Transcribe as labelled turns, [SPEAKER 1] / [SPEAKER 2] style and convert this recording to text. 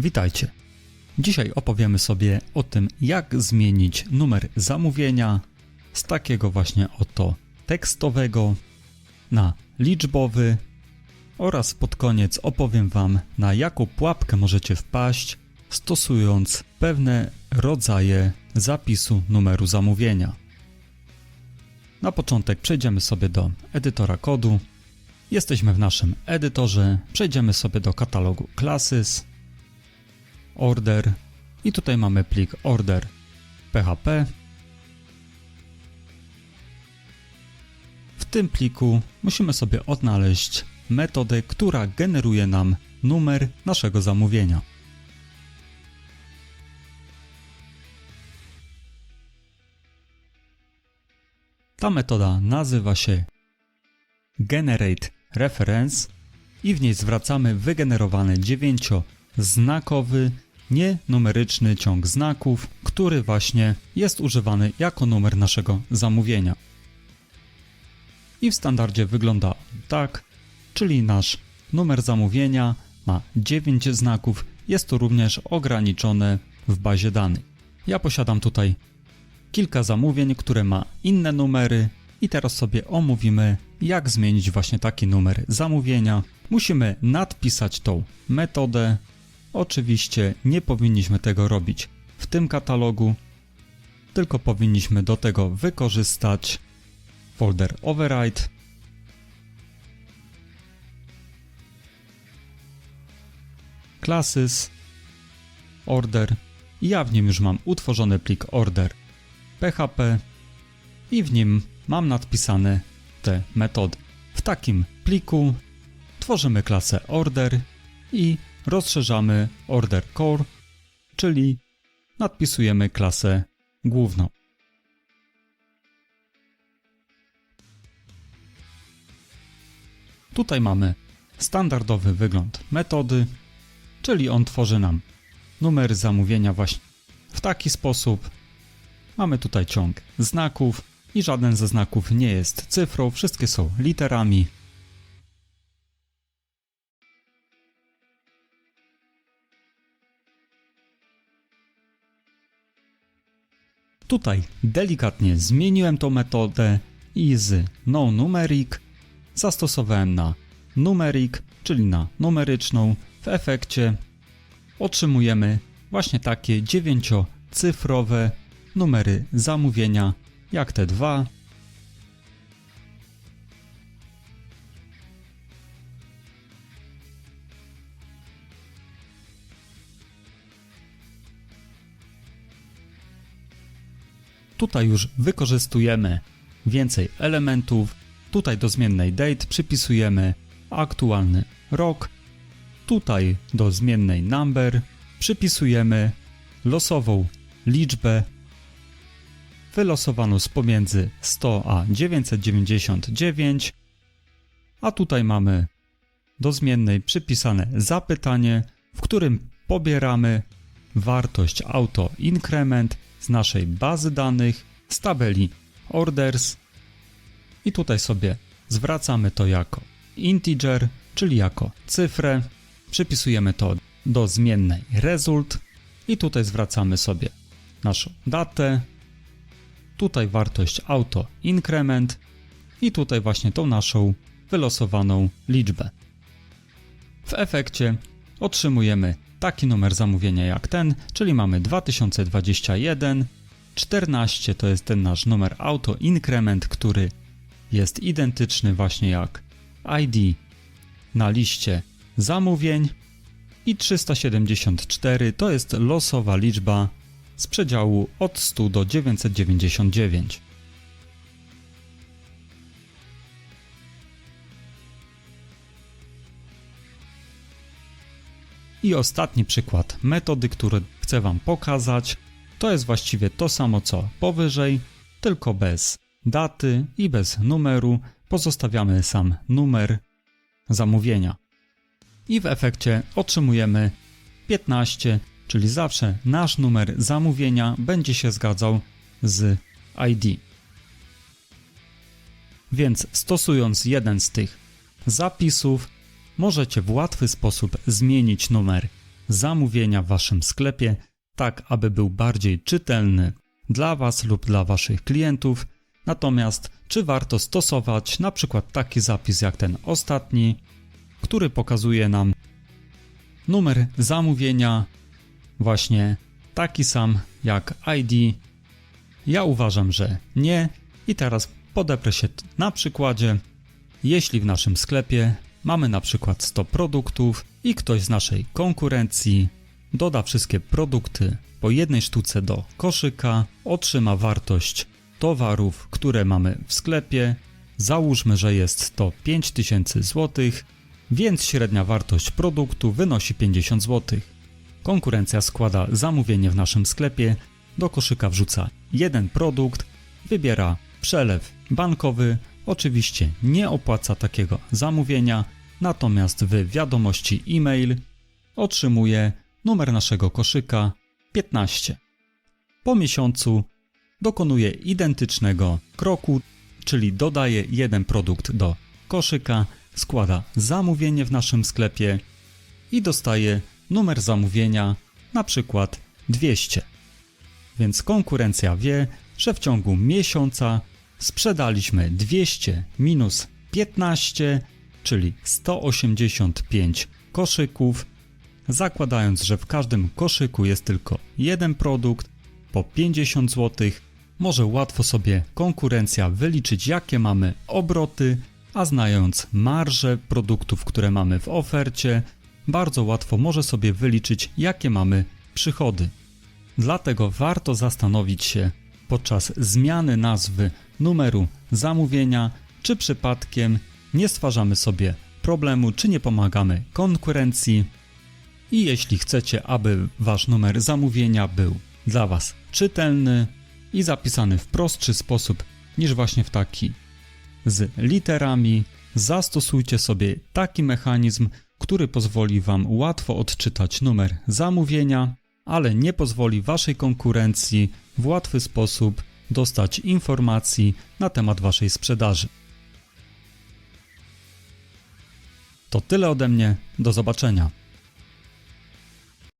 [SPEAKER 1] Witajcie. Dzisiaj opowiemy sobie o tym, jak zmienić numer zamówienia z takiego właśnie oto tekstowego na liczbowy oraz pod koniec opowiem Wam, na jaką pułapkę możecie wpaść, stosując pewne rodzaje zapisu numeru zamówienia. Na początek przejdziemy sobie do edytora kodu. Jesteśmy w naszym edytorze, przejdziemy sobie do katalogu classes, order i tutaj mamy plik order php. W tym pliku musimy sobie odnaleźć metodę, która generuje nam numer naszego zamówienia. Ta metoda nazywa się generate reference i w niej zwracamy wygenerowany dziewięcioznakowy, nienumeryczny ciąg znaków, który właśnie jest używany jako numer naszego zamówienia. I w standardzie wygląda tak, czyli nasz numer zamówienia ma 9 znaków, jest to również ograniczone w bazie danych. Ja posiadam tutaj kilka zamówień, które ma inne numery i teraz sobie omówimy, jak zmienić właśnie taki numer zamówienia. Musimy nadpisać tą metodę. Oczywiście nie powinniśmy tego robić w tym katalogu, tylko powinniśmy do tego wykorzystać folder override. Classes, order ja w nim już mam utworzony plik order PHP i w nim mam nadpisane te metody. W takim pliku tworzymy klasę order i rozszerzamy order core, czyli nadpisujemy klasę główną. Tutaj mamy standardowy wygląd metody, czyli on tworzy nam numer zamówienia właśnie w taki sposób. Mamy tutaj ciąg znaków i żaden ze znaków nie jest cyfrą, wszystkie są literami. Tutaj delikatnie zmieniłem tą metodę i z noNumeric zastosowałem na numeric, czyli na numeryczną. W efekcie otrzymujemy właśnie takie dziewięciocyfrowe numery zamówienia, jak te dwa. Tutaj już wykorzystujemy więcej elementów. Tutaj do zmiennej date przypisujemy aktualny rok. Tutaj do zmiennej number przypisujemy losową liczbę wylosowaną z pomiędzy 100 a 999, a tutaj mamy do zmiennej przypisane zapytanie, w którym pobieramy wartość auto increment z naszej bazy danych z tabeli orders. I tutaj sobie zwracamy to jako integer, czyli jako cyfrę, przypisujemy to do zmiennej result. I tutaj zwracamy sobie naszą datę, tutaj wartość auto increment. I tutaj właśnie tą naszą wylosowaną liczbę. W efekcie otrzymujemy taki numer zamówienia jak ten, czyli mamy 2021 14 to jest ten nasz numer auto increment, który jest identyczny właśnie jak ID na liście zamówień i 374 to jest losowa liczba z przedziału od 100 do 999. I ostatni przykład metody, który chcę Wam pokazać, to jest właściwie to samo co powyżej, tylko bez daty i bez numeru. Pozostawiamy sam numer zamówienia. I w efekcie otrzymujemy 15 czyli zawsze nasz numer zamówienia będzie się zgadzał z ID. Więc stosując jeden z tych zapisów, możecie w łatwy sposób zmienić numer zamówienia w waszym sklepie, tak aby był bardziej czytelny dla was lub dla waszych klientów. Natomiast czy warto stosować na przykład taki zapis jak ten ostatni, który pokazuje nam numer zamówienia, właśnie taki sam jak ID? Ja uważam, że nie. I teraz podeprę się na przykładzie. Jeśli w naszym sklepie mamy na przykład 100 produktów i ktoś z naszej konkurencji doda wszystkie produkty po jednej sztuce do koszyka, otrzyma wartość towarów, które mamy w sklepie. Załóżmy, że jest to 5000 zł, więc średnia wartość produktu wynosi 50 zł. Konkurencja składa zamówienie w naszym sklepie, do koszyka wrzuca jeden produkt, wybiera przelew bankowy, oczywiście nie opłaca takiego zamówienia, natomiast w wiadomości e-mail otrzymuje numer naszego koszyka 15. Po miesiącu dokonuje identycznego kroku, czyli dodaje jeden produkt do koszyka, składa zamówienie w naszym sklepie i dostaje numer zamówienia, na przykład 200. Więc konkurencja wie, że w ciągu miesiąca sprzedaliśmy 200 minus 15, czyli 185 koszyków, zakładając, że w każdym koszyku jest tylko jeden produkt po 50 zł, może łatwo sobie konkurencja wyliczyć, jakie mamy obroty, a znając marże produktów, które mamy w ofercie, bardzo łatwo może sobie wyliczyć, jakie mamy przychody. Dlatego warto zastanowić się podczas zmiany nazwy numeru zamówienia, czy przypadkiem nie stwarzamy sobie problemu, czy nie pomagamy konkurencji. I jeśli chcecie, aby wasz numer zamówienia był dla was czytelny i zapisany w prostszy sposób niż właśnie w taki z literami, zastosujcie sobie taki mechanizm, który pozwoli Wam łatwo odczytać numer zamówienia, ale nie pozwoli Waszej konkurencji w łatwy sposób dostać informacji na temat Waszej sprzedaży. To tyle ode mnie, do zobaczenia.